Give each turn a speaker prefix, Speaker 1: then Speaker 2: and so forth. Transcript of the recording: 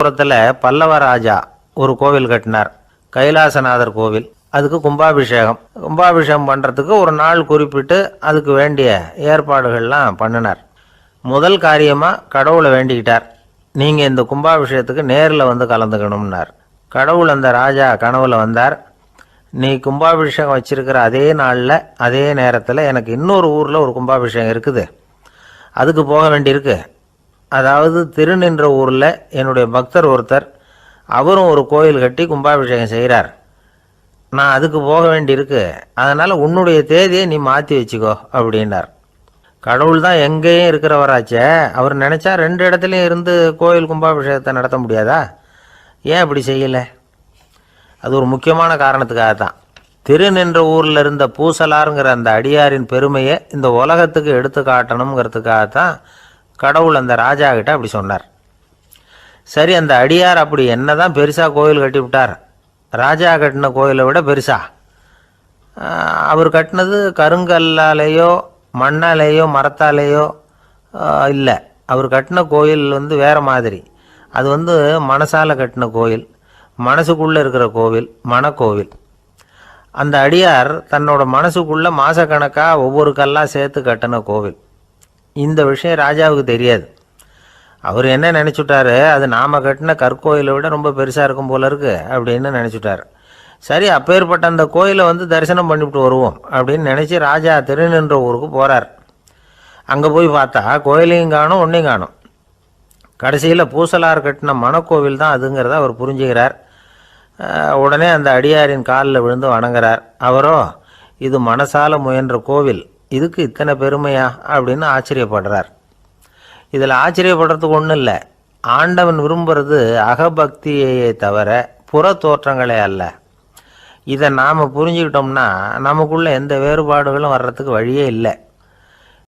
Speaker 1: புறத்தில் பல்லவ ராஜா ஒரு கோவில் கட்டினார். கைலாசநாதர் கோவில். அதுக்கு கும்பாபிஷேகம். கும்பாபிஷேகம் பண்ணுறதுக்கு ஒரு நாள் குறிப்பிட்டு அதுக்கு வேண்டிய ஏற்பாடுகள்லாம் பண்ணினார். முதல் காரியமாக கடவுளை வேண்டிக்கிட்டார். நீங்கள் இந்த கும்பாபிஷேகத்துக்கு நேரில் வந்து கலந்துக்கணும்னார். கடவுள் அந்த ராஜா கனவுல வந்தார். நீ கும்பாபிஷேகம் வச்சிருக்கிற அதே நாளில் அதே நேரத்தில் எனக்கு இன்னொரு ஊரில் ஒரு கும்பாபிஷேகம் இருக்குது. அதுக்கு போக வேண்டியிருக்கு. அதாவது திருநின்ற ஊரில் என்னுடைய பக்தர் ஒருத்தர் அவரும் ஒரு கோயில் கட்டி கும்பாபிஷேகம் செய்கிறார். நான் அதுக்கு போக வேண்டியிருக்கு. அதனால் உன்னுடைய தேதியை நீ மாற்றி வச்சுக்கோ அப்படின்னார். கடவுள் தான் எங்கேயும் இருக்கிறவராச்சே. அவர் நினச்சா ரெண்டு இடத்துலையும் இருந்து கோயில் கும்பாபிஷேகத்தை நடத்த முடியாதா? ஏன் அப்படி செய்யலை? அது ஒரு முக்கியமான காரணத்துக்காக தான். திருநின்ற ஊரில் இருந்த பூசலாருங்கிற அந்த அடியாரின் பெருமையை இந்த உலகத்துக்கு எடுத்து காட்டணுங்கிறதுக்காக தான் கடவுள் அந்த ராஜா கிட்ட அப்படி சொன்னார். சரி அந்த அடியார் அப்படி என்னதான் பெருசாக கோயில் கட்டி விட்டார். ராஜா கட்டின கோயிலை விட பெருசா. அவர் கட்டினது கருங்கல்லாலேயோ மண்ணாலேயோ மரத்தாலேயோ இல்லை. அவர் கட்டின கோயில் வந்து வேறு மாதிரி. அது வந்து மனசால் கட்டின கோயில் மனசுக்குள்ளே இருக்கிற கோவில் மனக்கோவில். அந்த அடியார் தன்னோட மனசுக்குள்ளே மாதக்கணக்காக ஒவ்வொரு கல்லாக சேர்த்து கட்டின கோவில். இந்த விஷயம் ராஜாவுக்கு தெரியாது. அவர் என்ன நினச்சிட்டாரு? அது நாம் கட்டின கற்கோயிலை விட ரொம்ப பெருசாக இருக்கும் போல இருக்குது அப்படின்னு நினச்சிட்டார். சரி அப்பேற்பட்ட அந்த கோயிலை வந்து தரிசனம் பண்ணிவிட்டு வருவோம் அப்படின்னு நினச்சி ராஜா திருநின்ற ஊருக்கு போகிறார் அங்கே போய் பார்த்தா கோயிலையும் காணும் ஒன்றையும் காணும். கடைசியில் பூசலார் கட்டின மணக்கோவில் தான் அதுங்கிறத அவர் புரிஞ்சுக்கிறார். உடனே அந்த அடியாரின் காலில் விழுந்து வணங்குறார். அவரோ இது மனசால முயன்ற கோவில். இதுக்கு இத்தனை பெருமையா அப்படின்னு ஆச்சரியப்படுறார். இதில் ஆச்சரியப்படுறதுக்கு ஒன்றும் இல்லை. ஆண்டவன் விரும்புகிறது அகபக்தியையே தவிர புற தோற்றங்களே அல்ல. இதை நாம் புரிஞ்சுக்கிட்டோம்னா நமக்குள்ளே எந்த வேறுபாடுகளும் வர்றதுக்கு வழியே இல்லை.